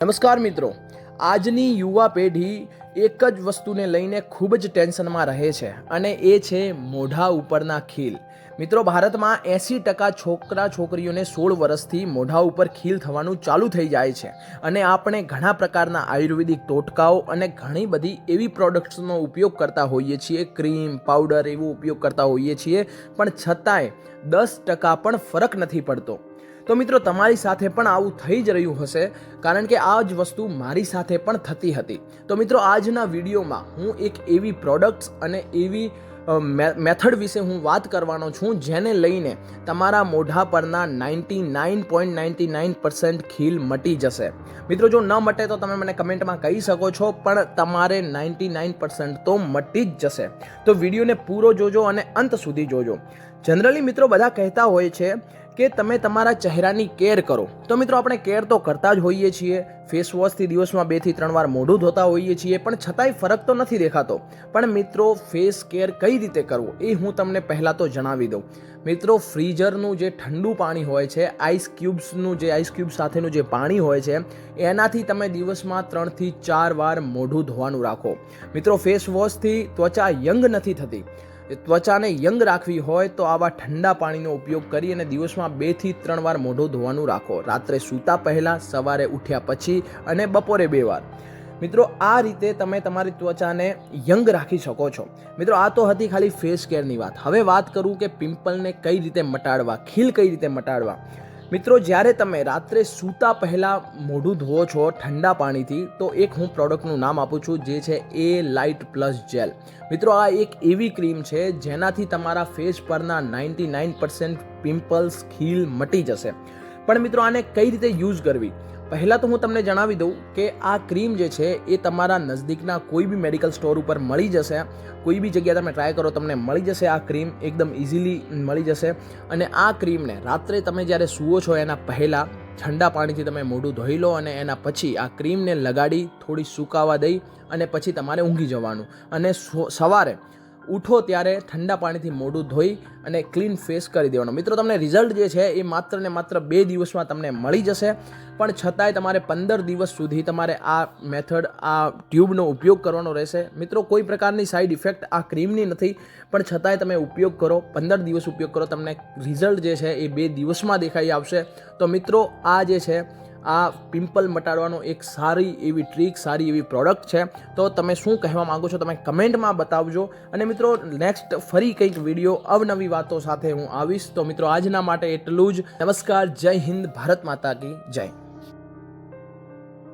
નમસ્કાર મિત્રો, આજની યુવા પેઢી એક જ વસ્તુને લઈને ખૂબ જ ટેન્શનમાં રહે છે અને એ છે મોઢા ઉપરના ખીલ. મિત્રો, ભારતમાં એંસી ટકા છોકરા છોકરીઓને સોળ વર્ષથી મોઢા ઉપર ખીલ થવાનું ચાલુ થઈ જાય છે અને આપણે ઘણા પ્રકારના આયુર્વેદિક ટોટકાઓ અને ઘણી બધી એવી પ્રોડક્ટ્સનો ઉપયોગ કરતા હોઈએ છીએ. ક્રીમ, પાવડર એવો ઉપયોગ કરતા હોઈએ છીએ, પણ છતાંય દસ ટકા પણ ફરક નથી પડતો. તો મિત્રો, તમારી સાથે પણ આવું થઈ જ રહ્યું હશે, કારણ કે આ જ વસ્તુ મારી સાથે પણ થતી હતી. તો મિત્રો, આજના વિડીયોમાં હું એક એવી પ્રોડક્ટ્સ અને એવી મેથડ વિશે હું વાત કરવાનો છું, જેને લઈને તમારા મોઢા પરના ninety nine point ninety nine percent ખીલ મટી જશે. મિત્રો, જો ન મટે તો તમે મને કમેન્ટમાં કહી શકો છો, પણ તમારે નાઇન્ટી નાઇન પર્સન્ટ તો મટી જ જશે. તો વિડીયોને પૂરો જોજો અને અંત સુધી જોજો. જનરલી મિત્રો, બધા કહેતા હોય છે કે તમે તમારા ચહેરાની કેર કરો. તો મિત્રો, આપણે કેર તો કરતા જ હોઈએ છીએ. ફેસ વોશથી દિવસમાં બેથી ત્રણ વાર મોઢું ધોતા હોઈએ છીએ, પણ છતાંય ફરક તો નથી દેખાતો. પણ મિત્રો ફેસ કેર કઈ રીતે કરવો એ હું તમને પહેલાં તો જણાવી દઉં. મિત્રો ફ્રીઝરનું જે ઠંડુ પાણી હોય છે આઈસ ક્યુબ્સનું જે આઈસ ક્યુબ સાથેનું જે પાણી હોય છે, એનાથી તમે દિવસમાં ત્રણથી ચાર વાર મોઢું ધોવાનું રાખો. મિત્રો ફેસ વોશથી ત્વચા યંગ નથી થતી. ત્વચાને યંગ રાખવી હોય તો આવા ઠંડા પાણીનો ઉપયોગ કરી અને દિવસમાં બેથી ત્રણ વાર મોઢું ધોવાનું રાખો. રાત્રે સૂતા પહેલાં સવારે ઉઠ્યા પછી અને બપોરે બે વાર. મિત્રો, આ રીતે તમે તમારી ત્વચાને યંગ રાખી શકો છો. મિત્રો, આ તો હતી ખાલી ફેસ કેરની વાત. હવે વાત કરું કે પિમ્પલને કઈ રીતે મટાડવા, ખીલ કઈ રીતે મટાડવા. મિત્રો, જ્યારે તમે રાત્રે સૂતા પહેલાં મોઢું ધોવો છો ઠંડા પાણીથી, તો એક હું પ્રોડક્ટનું નામ આપું છું જે છે એ લાઇટ પ્લસ જેલ મિત્રો, આ એક એવી ક્રીમ છે જેનાથી તમારા ફેસ પરના નાઇન્ટી નાઇન પર્સન્ટ પિમ્પલ્સ ખીલ મટી જશે. પણ મિત્રો, આને કઈ રીતે યુઝ કરવી? પહેલાં તો હું તમને જણાવી દઉં કે આ ક્રીમ જે છે એ તમારા નજદીકના કોઈ બી મેડિકલ સ્ટોર ઉપર મળી જશે. કોઈ બી જગ્યાએ તમે ટ્રાય કરો તમને મળી જશે આ ક્રીમ, એકદમ ઇઝીલી મળી જશે. અને આ ક્રીમને રાત્રે તમે જ્યારે સૂવો છો એના પહેલાં ઠંડા પાણીથી તમે મોઢું ધોઈ લો અને એના પછી આ ક્રીમને લગાડી થોડી સુકાવા દઈ અને પછી તમારે ઊંઘી જવાનું. અને સવારે ઉઠો ત્યારે ઠંડા પાણીથી મોઢું ધોઈ અને ક્લીન ફેસ કરી દેવાનો. મિત્રો, તમને રિઝલ્ટ જે છે એ માત્ર ને માત્ર બે દિવસમાં તમને મળી જશે. પણ છતાંય તમારે પંદર દિવસ સુધી તમારે આ મેથડ આ ટ્યુબનો ઉપયોગ કરવાનો રહેશે. મિત્રો, કોઈ પ્રકારની સાઈડ ઇફેક્ટ આ ક્રીમની નથી, પણ છતાંય તમે ઉપયોગ કરો, પંદર દિવસ ઉપયોગ કરો, તમને રિઝલ્ટ જે છે એ બે દિવસમાં દેખાઈ આવશે. તો મિત્રો, આ જે છે આ પિમ્પલ મટાડવાનો એક સારી એવી ટ્રીક, સારી એવી પ્રોડક્ટ છે. તો તમે શું કહેવા માંગો છો તમે કમેન્ટમાં બતાવજો. અને મિત્રો નેક્સ્ટ ફરી કંઈક વીડિયો અવનવી વાતો સાથે હું આવીશ. તો મિત્રો, આજના માટે એટલું જ. નમસ્કાર, જય હિન્દ, ભારત માતા કી જય.